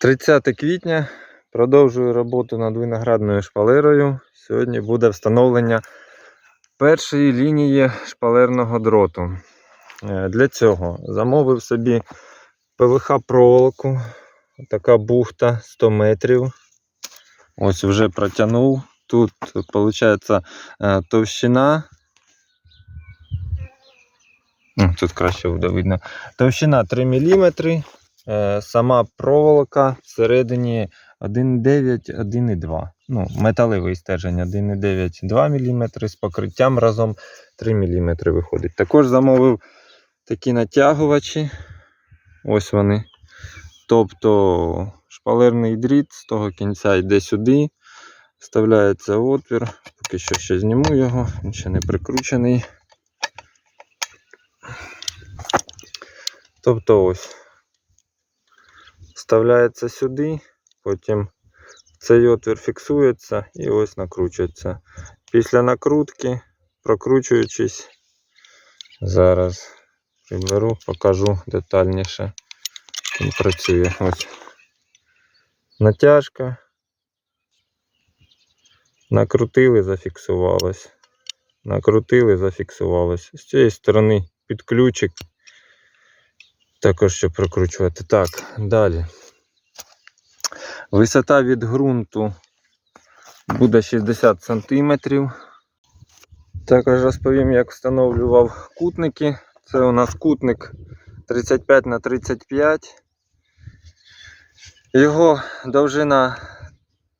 30 квітня. Продовжую роботу над виноградною шпалерою. Сьогодні буде встановлення першої лінії шпалерного дроту. Е, Для цього замовив собі ПВХ проволоку. Така бухта 100 метрів. Ось вже протягнув. Тут виходить товщина. Тут краще буде видно. Товщина 3 мм. Е, Сама проволока всередині 1,9, 1,2. Ну, металевий стержень 1,9, 2 мм з покриттям разом 3 мм виходить. Також замовив такі натягувачі. Ось вони. Тобто шпалерний дріт з того кінця йде сюди. Вставляється отвір. Поки що ще зніму його, він ще не прикручений. Тобто ось. Вставляється сюди, потім цей отвір фіксується і ось накручується. Після накрутки, прокручуючись, зараз приберу, покажу детальніше, як працює. Ось. Натяжка. Накрутили, зафіксувалось. Накрутили, зафіксувалось. З цієї сторони під ключик. Також щоб прокручувати. Так, далі. Висота від ґрунту буде 60 см. Також розповім, як встановлював кутники. Це у нас кутник 35 на 35. Його довжина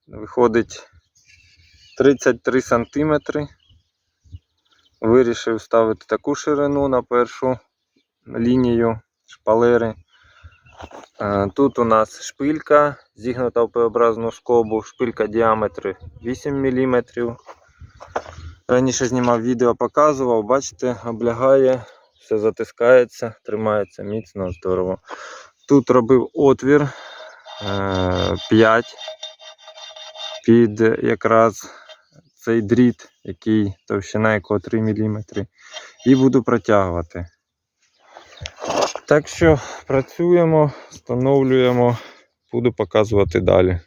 виходить 33 см. Вирішив ставити таку ширину на першу лінію шпалери. Е, Тут у нас шпилька зігнута в П-образну скобу, шпилька діаметру 8 мм. Раніше знімав відео, показував, бачите, облягає, все затискається, тримається міцно, здорово. Тут робив отвір е, 5 під якраз цей дріт, який товщина якого 3 мм. І буду протягувати. Так що працюємо, встановлюємо, буду показувати далі.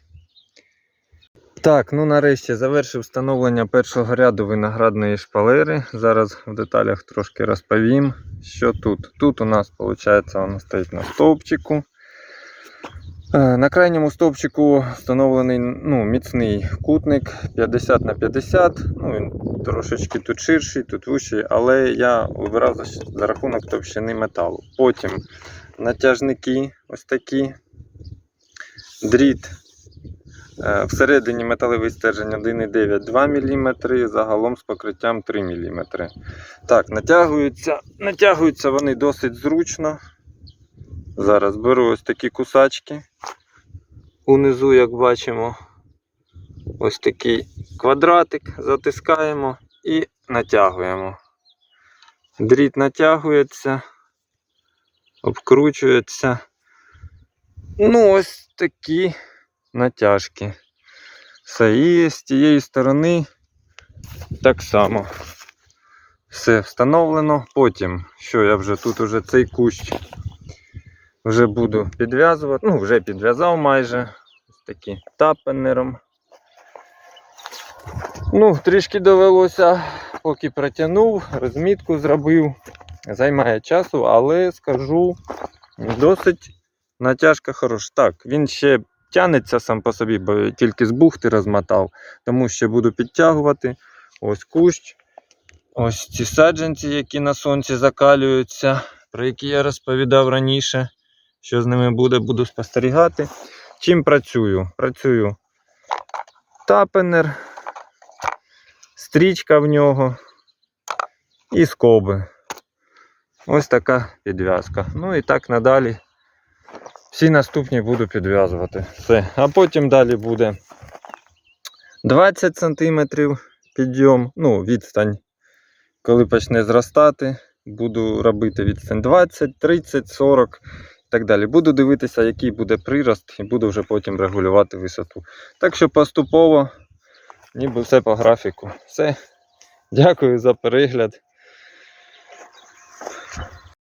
Так, ну нарешті завершив встановлення першого ряду виноградної шпалери. Зараз в деталях трошки розповім, що тут. Тут у нас, виходить, воно стоїть на стовпчику. Е, На крайньому стовпчику встановлений ну, міцний кутник 50 на 50. Ну, він трошечки тут ширший, тут вищий, але я вибирав за, рахунок товщини металу. Потім натяжники ось такі. Дріт. Е, Всередині металевий стержень 1,9 2 мм, загалом з покриттям 3 мм. Так, натягуються, натягуються вони досить зручно. Зараз беру ось такі кусачки. Унизу, як бачимо, ось такий квадратик, затискаємо і натягуємо. Дріт натягується, обкручується. Ну, ось такі натяжки. Все, і з тієї сторони так само. Все встановлено. Потім, що я вже тут уже цей кущ вже буду підв'язувати. Ну, вже підв'язав майже. Ось такі тапенером. Ну, трішки довелося, поки протягнув, розмітку зробив. Займає часу, але скажу, досить натяжка хороша. Так, він ще тягнеться сам по собі, бо тільки з бухти розмотав. Тому ще буду підтягувати. Ось кущ. Ось ці саджанці, які на сонці закалюються, про які я розповідав раніше. Що з ними буде, буду спостерігати. Чим працюю? Працюю тапенер, стрічка в нього і скоби. Ось така підв'язка. Ну і так надалі. Всі наступні буду підв'язувати. Все. А потім далі буде 20 см підйом, ну, відстань. Коли почне зростати, буду робити відстань 20, 30, 40 і так далі. Буду дивитися, який буде прирост, і буду вже потім регулювати висоту. Так що поступово, ніби все по графіку. Все. Дякую за перегляд.